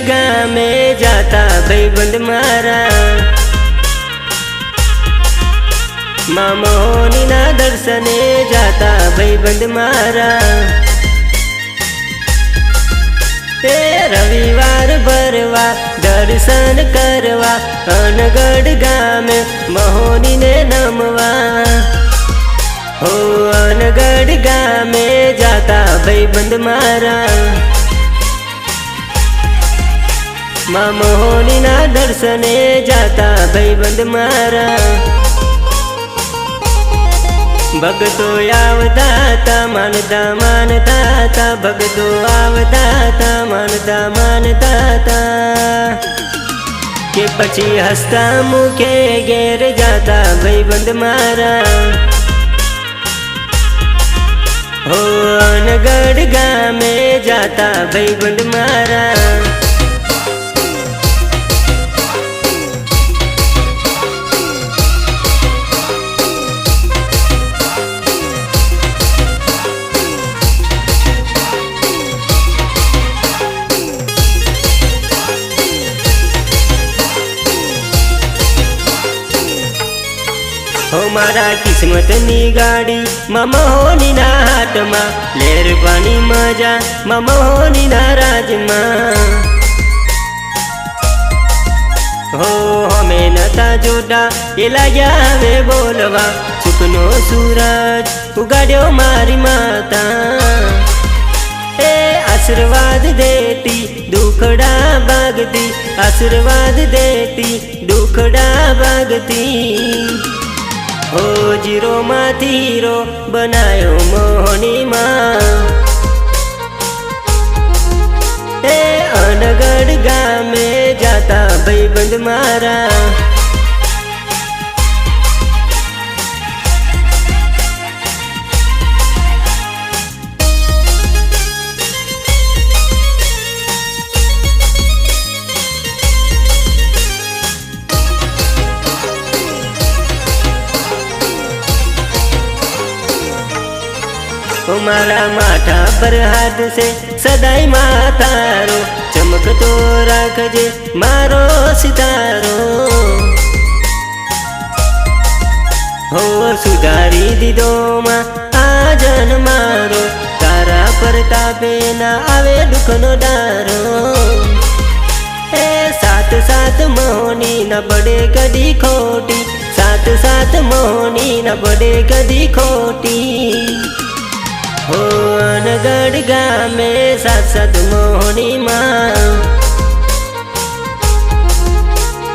ગામે જાતા ભાઈબંધ મારા. મામોનીના દર્શને જાતા ભાઈબંધ મારા. તે રવિવાર ભરવા દર્શન કરવા અનગઢ ગામે મહોનીને નમવા. હો અનગઢ ગામે જાતા ભાઈબંધ મારા. મા મોહનીના દર્શને જાતા ભાઈબંધ મારા. ભગતો આવતા તા માનતા માનતા ભગતો આવતા, તા. માનતા માનતા કે પછી હસતા મુખે ઘેર જાતા ભાઈબંધ મારા. અનગઢ ગામે જાતા ભાઈબંધ મારા. હો મારા કિસ્મતની ગાડી મમહોનીના હાથમાં. લેર મજા મમહોનીના રાજમાં. હો, અમે નતા જોતા, એ લાગ્યા હવે બોલવા. સુખનો સૂરજ ઉગાડ્યો મારી માતા. એ આશીર્વાદ દેતી, દુખડા ભાગતી. આશીર્વાદ દેતી, દુખડા ભાગતી. હો જીરો માંથી હીરો બનાયો મોહનીમાં. એ અનગઢ ગામે જાતા ભાઈબંધ મારા. મારા માથા પર હાથ છે. સદાય માતારો, ચમકતો રાખજે મારો સિતારો. હો સુધારી દીધો માં આ જન મારો, તારા પર તાપે ના આવે દુઃખનો ડારો. એ સાત સાત મોહની ન પડે કદી ખોટી, સાત સાત મોહની ન પડે કદી ખોટી. હો અનગઢ ગામે સાત સાત મોહનીમાં.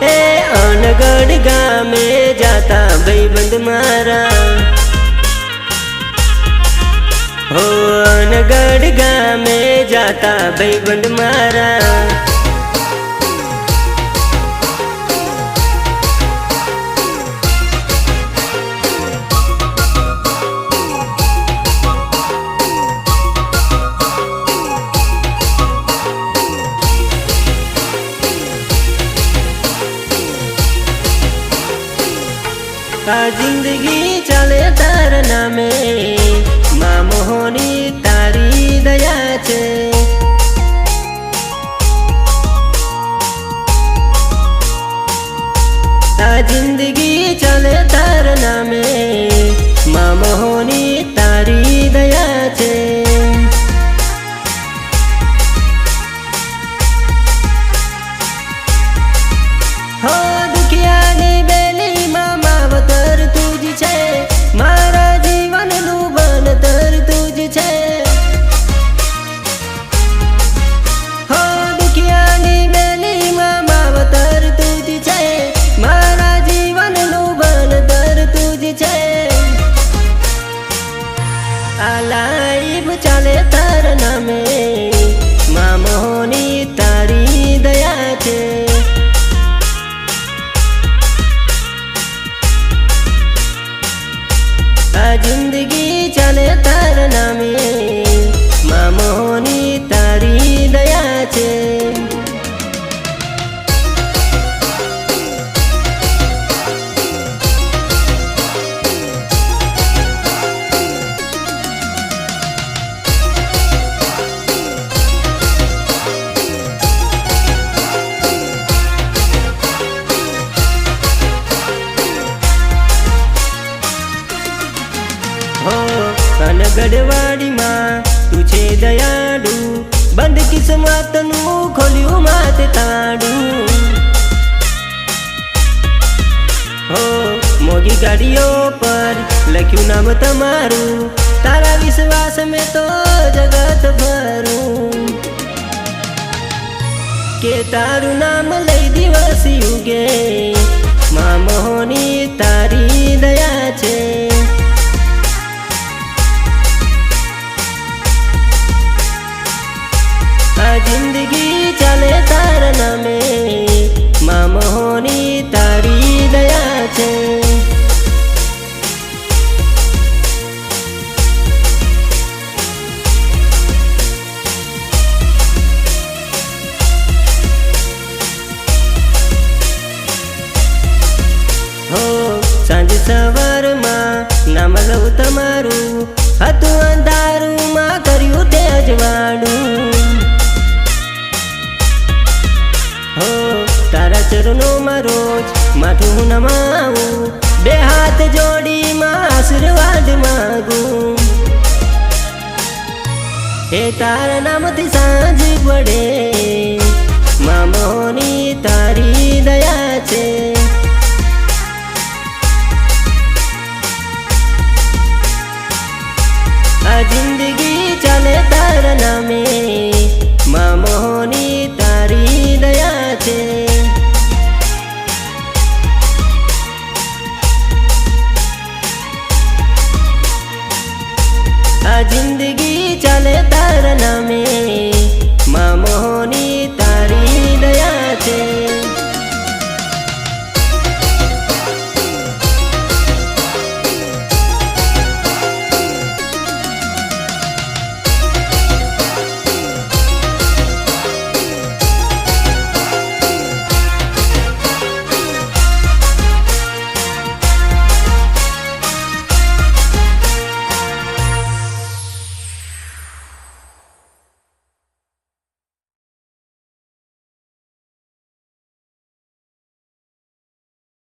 એ અનગઢ ગામે જાતા ભાઈબંધ મારા. હો અનગઢ ગામે જાતા ભાઈબંધ મારા. આ જિંદગી ચાલે તાર નામે મા મોહની તારી દયા છે પાનગઢવાડીમાં તું છે દયાળુ. બંધ કિસ્મતનું ખોલ્યું માત તાડું. હો મોગી ગાડીઓ પર લખ્યું નામ તમારું. તારા વિશ્વાસ મેં તો જગત ભરું કે તારું નામ લઈ દિવસ યુગે મા મોહની તારી દયા છે. સવારમાં નામ લઉં તમારું. હતું અંધારુંમાં કર્યું તે અજવાળું હો, તારા ચરણોમાં રોજ માથું નમાવું. બે હાથ જોડીમાં આશીર્વાદ માગું. એ તારા નામથી સાંજ પડે મામોની તારી દયા